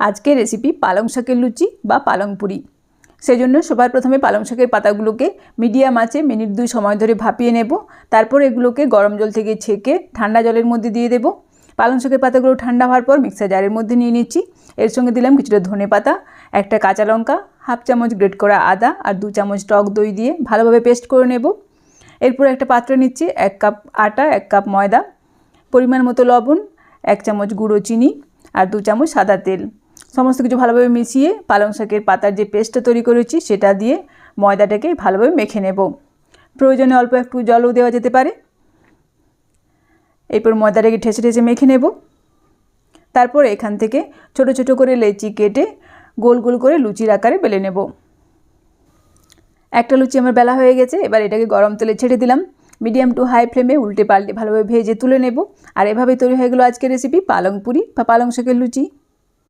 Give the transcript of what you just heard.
আজকের রেসিপি পালং শাকের লুচি বা পালং পুরি। সেজন্য সবার প্রথমে পালং শাকের পাতাগুলোকে মিডিয়াম আঁচে মিনিট দুই সময় ধরে ভাপিয়ে নেব। তারপর এগুলোকে গরম জল থেকে ছেঁকে ঠান্ডা জলের মধ্যে দিয়ে দেবো। পালং শাকের পাতাগুলো ঠান্ডা হওয়ার পর মিক্সার জারের মধ্যে নিয়ে নিচ্ছি। এর সঙ্গে দিলাম কিছুটা ধনে পাতা, একটা কাঁচা লঙ্কা হাফ চামচ গ্রেট করা আদা আর দু চামচ টক দই দিয়ে ভালোভাবে পেস্ট করে নেব। এরপর একটা পাত্রে নিচ্ছি এক কাপ আটা, এক কাপ ময়দা, পরিমাণ মতো লবণ, এক চামচ গুঁড়ো চিনি আর দু চামচ সাদা তেল। সমস্ত কিছু ভালোভাবে মিশিয়ে পালং শাকের পাতার যে পেস্টটা তৈরি করেছি, সেটা দিয়ে ময়দাটাকে ভালোভাবে মেখে নেব। প্রয়োজনে অল্প একটু জলও দেওয়া যেতে পারে। এরপর ময়দাটাকে ঠেসে ঠেসে মেখে নেব। তারপর এখান থেকে ছোট ছোট করে লেচি কেটে গোল গোল করে লুচির আকারে বেলে নেব। একটা লুচি আমার বেলা হয়ে গেছে, এবার এটাকে গরম তেলে ছেড়ে দিলাম। মিডিয়াম টু হাই ফ্লেমে উল্টে পাল্টে ভালোভাবে ভেজে তুলে নেব। আর এভাবেই তৈরি হয়ে গেলো আজকের রেসিপি পালং পুরি বা পালং শাকের লুচি।